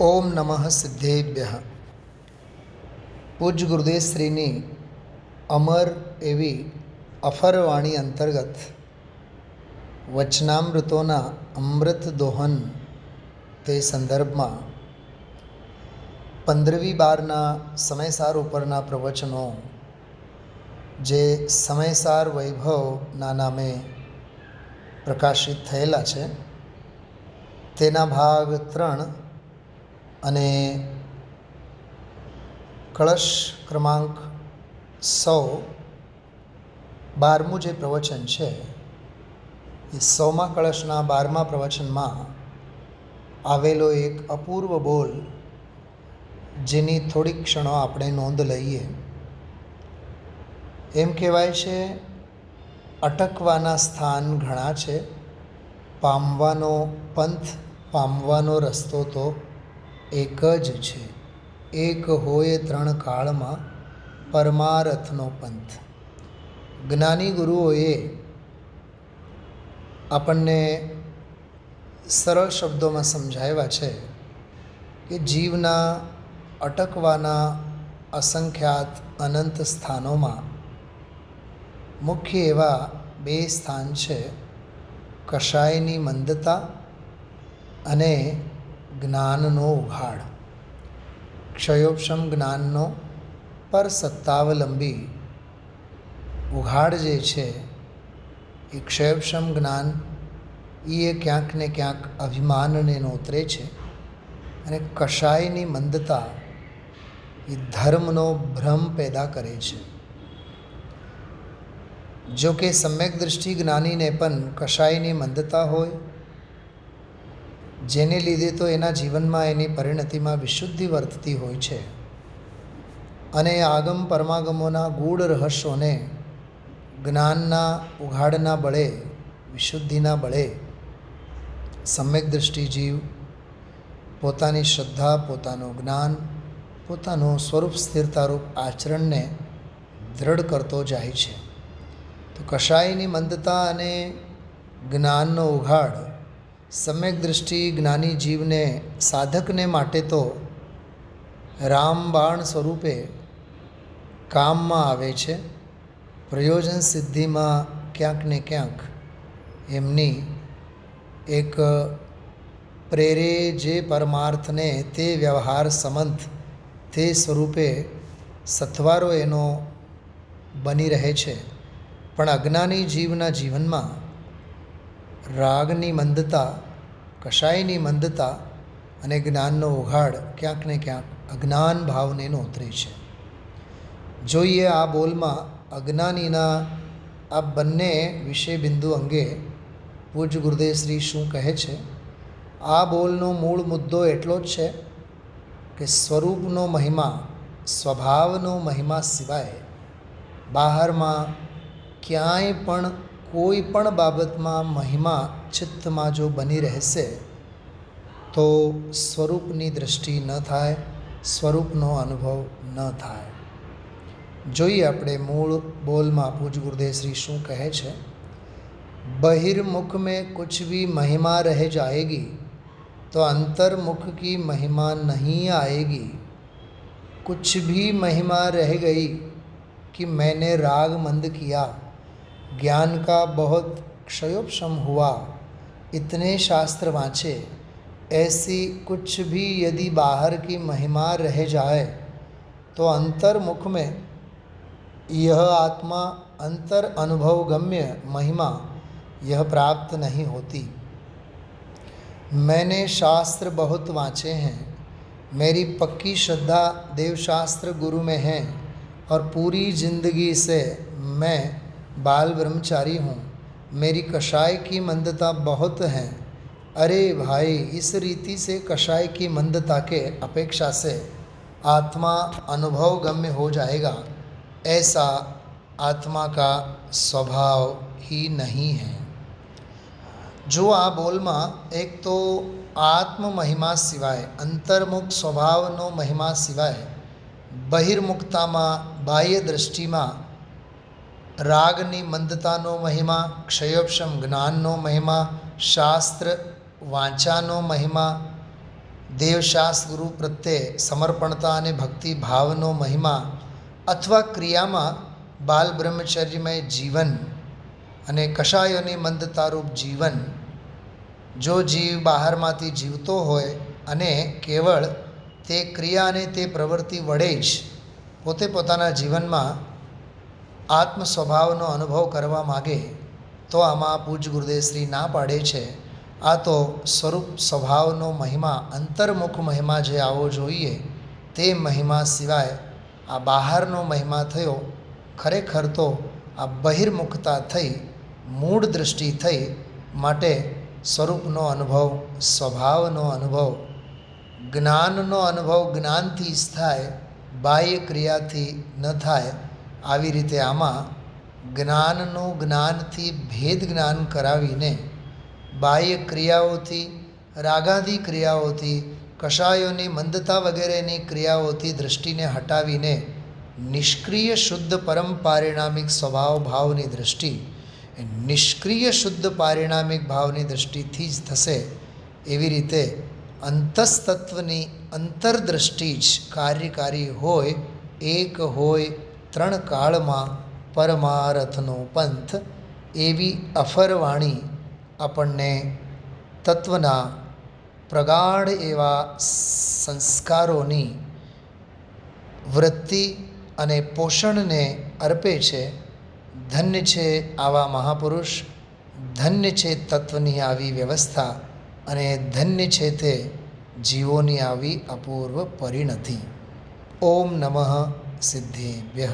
ઓમ નમઃ સિદ્ધેભ્ય. પૂજ ગુરુદેવશ્રીની અમર એવી અફરવાણી અંતર્ગત વચનામૃતોના અમૃત દોહન તે સંદર્ભમાં પંદરવી બારના સમયસાર ઉપરના પ્રવચનો જે સમયસાર વૈભવના નામે પ્રકાશિત થયેલા છે. તેના ભાગ ત્રણ અને કળશ ક્રમાંક સો બારમું જે પ્રવચન છે, એ સૌમા કળશના બારમા પ્રવચનમાં આવેલો એક અપૂર્વ બોલ, જેની થોડીક ક્ષણો આપણે નોંધ લઈએ. એમ કહેવાય છે, અટકવાના સ્થાન ઘણા છે, પામવાનો પંથ, પામવાનો રસ્તો તો એક જ છે. એક હોય ત્રણ કાળમાં પરમારથનો પંથ. જ્ઞાની ગુરુઓએ આપણને સરળ શબ્દોમાં સમજાવ્યા છે કે જીવના અટકવાના અસંખ્યાત અનંત સ્થાનોમાં મુખ્ય એવા બે સ્થાન છે. કષાયની મંદતા અને જ્ઞાનનો ઉઘાડ. ક્ષયોપશમ જ્ઞાનનો પર સત્તાવલંબી ઉઘાડ જે છે, એ ક્ષયોપશમ જ્ઞાન એ ક્યાંક ને ક્યાંક અભિમાનને નોતરે છે અને કશાયની મંદતા એ ધર્મનો ભ્રમ પેદા કરે છે. જો કે સમ્યક દૃષ્ટિ જ્ઞાનીને પણ કશાયની મંદતા હોય જેને લીધે તો એના જીવનમાં એની પરિણતિમાં વિશુદ્ધિ વર્તતી હોય છે. અને આગમ પરમાગમોના ગૂઢ રહસ્યોને, જ્ઞાનના ઉઘાડના બળે, વિશુદ્ધિના બળે, સમ્યક દૃષ્ટિ જીવ પોતાની શ્રદ્ધા, પોતાનું જ્ઞાન, પોતાનું સ્વરૂપ સ્થિરતારૂપ આચરણને દૃઢ કરતો જાય છે. તો કશાયની મંદતા અને જ્ઞાનનો ઉઘાડ સમ્યક દૃષ્ટિ જ્ઞાની જીવને સાધકને માટે તો રામબાણ સ્વરૂપે કામમાં આવે છે. પ્રયોજન સિદ્ધિમાં ક્યાંક ને ક્યાંક એમની એક પ્રેરે જે પરમાર્થને તે વ્યવહાર સંબંધ તે સ્વરૂપે સથવારો એનો બની રહે છે. પણ અજ્ઞાની જીવના જીવનમાં રાગની મંદતા, કશાયની મંદતા અને જ્ઞાનનો ઉઘાડ ક્યાંક ને ક્યાંક અજ્ઞાન ભાવને નોતરે છે. જોઈએ આ બોલમાં અજ્ઞાનીના આ બંને વિષય બિંદુ અંગે પૂજ ગુરુદેવ શ્રી શું કહે છે? આ બોલનો મૂળ મુદ્દો એટલો જ છે કે સ્વરૂપનો મહિમા, સ્વભાવનો મહિમા સિવાય બહારમાં ક્યાંય પણ કોઈ પણ બાબતમાં મહિમા ચિત્તમાં જો બની રહેશે તો સ્વરૂપની દૃષ્ટિ ન થાય સ્વરૂપનો અનુભવ ન થાય જોઈએ આપણે મૂળ બોલમાં પૂજ ગુરુદેવ શ્રી શું કહે છે बहिर्मुख में कुछ भी महिमा रह जाएगी तो अंतर्मुख की महिमा नहीं आएगी कुछ भी महिमा रह गई कि मैंने राग मंद किया ज्ञान का बहुत क्षयोपशम हुआ। इतने शास्त्र वाँचे ऐसी कुछ भी यदि बाहर की महिमा रह जाए तो अंतर्मुख में यह आत्मा अंतर अनुभव गम्य महिमा यह प्राप्त नहीं होती। मैंने शास्त्र बहुत वाँचे हैं। मेरी पक्की श्रद्धा देवशास्त्र गुरु में है और पूरी ज़िंदगी से मैं बाल ब्रह्मचारी हूँ मेरी कषाय की मंदता बहुत है अरे भाई इस रीति से कषाय की मंदता के अपेक्षा से आत्मा अनुभव गम्य हो जाएगा ऐसा आत्मा का स्वभाव ही नहीं है જો આ બોલમાં એક તો આત્મ મહિમા સિવાય અંતર્મુખ સ્વભાવનો મહિમા સિવાય બહિર્મુખતામાં બાહ્ય દૃષ્ટિમાં રાગની મંદતાનો મહિમા, ક્ષયોપશમ જ્ઞાનનો મહિમા, શાસ્ત્ર વાંચાનો મહિમા દેવશાસ્ત્ર ગુરુ પ્રત્યે સમર્પણતા અને ભક્તિ ભાવનો મહિમા અથવા ક્રિયામાં બાલ બ્રહ્મચર્યમય જીવન અને કશાયોની મંદતારૂપ જીવન જો જીવ બહારમાંથી જીવતો હોય અને કેવળ તે ક્રિયા અને તે પ્રવૃત્તિ વડે જ પોતે પોતાના જીવનમાં આત્મ સ્વભાવનો અનુભવ કરવા માગે તો આમાં પૂજ ગુરુદેવશ્રી ના પાડે છે. આ તો સ્વરૂપ સ્વભાવનો મહિમા, અંતર્મુખ મહિમા જે આવવો જોઈએ તે મહિમા સિવાય આ બહારનો મહિમા થયો, ખરેખર તો આ બહિર્મુખતા થઈ, મૂળ દૃષ્ટિ થઈ માટે સ્વરૂપનો અનુભવ, સ્વભાવનો અનુભવ, જ્ઞાનનો અનુભવ જ્ઞાનથી જ થાય બાહ્ય ક્રિયાથી ન થાય આવી રીતે આમાં જ્ઞાનનું જ્ઞાનથી ભેદ જ્ઞાન કરાવીને બાહ્ય ક્રિયાઓથી, રાગાદી ક્રિયાઓથી, કશાયોની મંદતા વગેરેની ક્રિયાઓથી દૃષ્ટિને હટાવીને નિષ્ક્રિય શુદ્ધ પરમ પારિણામિક સ્વભાવ ભાવની દૃષ્ટિ નિષ્ક્રિય શુદ્ધ પારિણામિક ભાવની દૃષ્ટિથી જ થશે એવી રીતે અંતસ્તત્વની અંતરદૃષ્ટિ જ કાર્યકારી હોય, એક હોય ત્રણ કાળમાં પરમારથનો પંથ એવી અફરવાણી આપણને તત્વના પ્રગાઢ એવા સંસ્કારોની વૃત્તિ અને પોષણને અર્પે છે. ધન્ય છે આવા મહાપુરુષ, ધન્ય છે તત્વની આવી વ્યવસ્થા અને ધન્ય છે તે જીવોની આવી અપૂર્વ પરિણતિ. ઓમ નમઃ. સિદ્ધેભ્ય